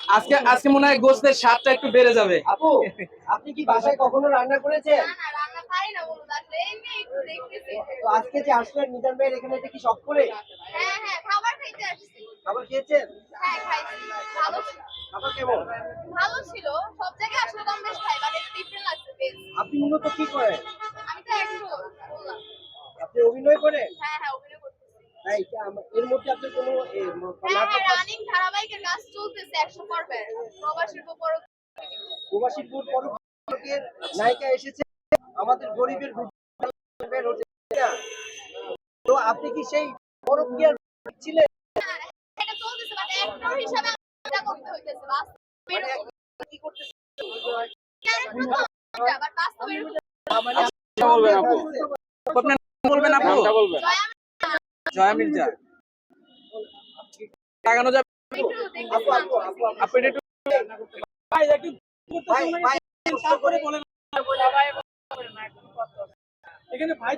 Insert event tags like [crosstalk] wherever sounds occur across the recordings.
আজকে আজকে মনে হয় গোস্তের স্বাদটা একটু বেড়ে যাবে। আপু আপনি কি বাসায় কখনো রান্না করেছেন? না না রান্না পারি না আসলে একটু দেখতেছি। তো আজকে যে আসলেন নিজাম ভাইয়ের এখানে এটা কি শখ করে? হ্যাঁ হ্যাঁ খাবার খাইতে আসছি। খাবার খেয়েছেন? হ্যাঁ খাইছি ভালো ছিল। খাবার কেমন? ভালো ছিল সব জায়গায় আসলে কম বেশ খাই বাট একটু ডিফারেন্ট লাগছে বেশ আপনি মূলত কি করেন? আমি তো একটু বললাম। আপনি অভিনয় করেন? হ্যাঁ হ্যাঁ অভিনয় করতেছি তাই কি আম- এর মধ্যে আপনি কোনো হ্যাঁ হ্যাঁ রানিং ধারাবাহিকের কাজ চলতেছে একশো পর্বের প্রবাসীর নায়িকা এসেছে। আমাদের গরিবের। তো আপনি কি সেই পরকীয়ার ছিলেন? এটা চলতেছে বাট অ্যাক্টর হিসাবে এটা করতে হইতেছে বাস্তবে কি করতেছেন ক্যারেক্টার তো এটা বাট বাস্তবে এরকম। মানে বলবেন আপু। আপনার বলবেন আপু? জয়া মির্জা। লাগানো যাবে। একটু দেখতেছি আপু আপু আপু আপু। আপু এটা একটু ভাই একটু ভাই ভাই তারপরে বলেন। এখানে ভাই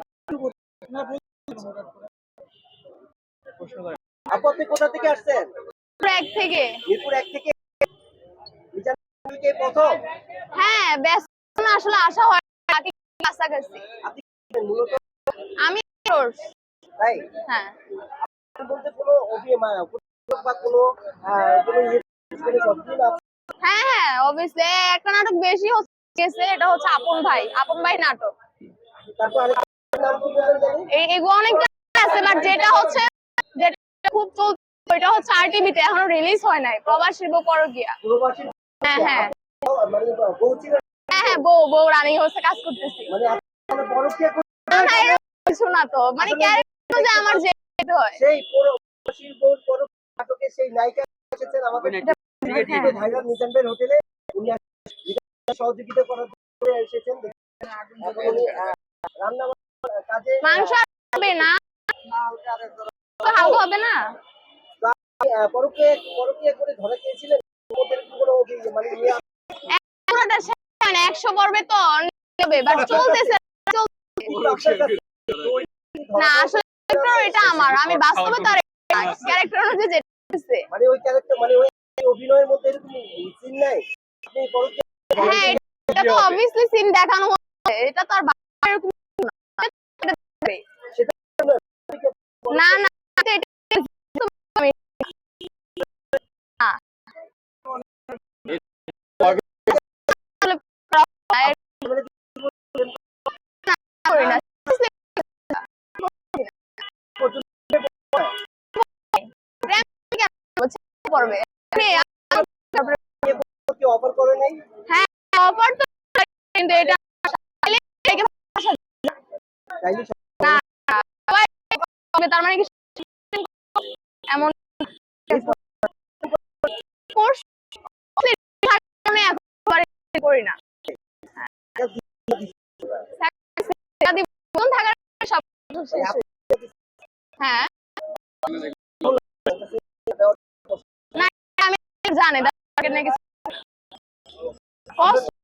আপু আপনি কোথা থেকে আসছেন? থেকে। মিরপুর এক থেকে। প্রথম। হ্যাঁ ব্যস্ত না আসলে আসা হয় কাছাকাছি আপনি আমি তাই? হ্যাঁ। বলতে কোনো অভিমান বা কোনো কোনো ইয়ে হ্যাঁ হ্যাঁ অবভিয়াসলি একটা নাটক বেশি হচ্ছে এটা হচ্ছে আপন ভাই আপন ভাই নাটক। তারপর আরেকটা নাম কি বললেন জানি? এই এগুলো অনেক আছে বাট যেটা হচ্ছে যেটা খুব চলছে ওইটা হচ্ছে আর টিভিতে এখনও রিলিজ হয় নাই প্রবাসীর বউ পরকিয়া। প্রবাসী হ্যাঁ হ্যাঁ। মানে হ্যাঁ হ্যাঁ বউ বউ রানিং হচ্ছে কাজ করতেছি। মানে না, না, কিছু না তো মানে যে আমার যেতে হয়। সেই প্রবাসীর বউ বড় নাটকে সেই নায়িকা এসেছেন আমাদের হ্যাঁ। ঢাকার নিজাম হোটেলে। উনি সহযোগিতা করার জন্য এসেছেন। এখন উনি আহ, রান্না কাজে মাংস হবে না? হবে না? পরকে পরকে করে ধরা খেয়েছিলেন। ওদের কোনো অভিযোগ? মানে একশো পর্বে তো হবে [laughs] বাট চলতেছে না আসলে character এটা আমার আমি বাস্তবে তার ক্যারেক্টার অনুযায়ী যেটা মানে ওই ক্যারেক্টার মানে ওই অভিনয়ের মধ্যে এরকম সিন নাই? আপনি পরকে হ্যাঁ এটা তো অবভিয়াসলি সিন দেখানো হচ্ছে। এটা তো আর এরকম না। না, পড়বে হ্যাঁ অফার তো কিন্তু এটা তার মানে কি এমন করি না। হয়ে- হ্যাঁ না আমি জানি তাকে নাকি কষ্ট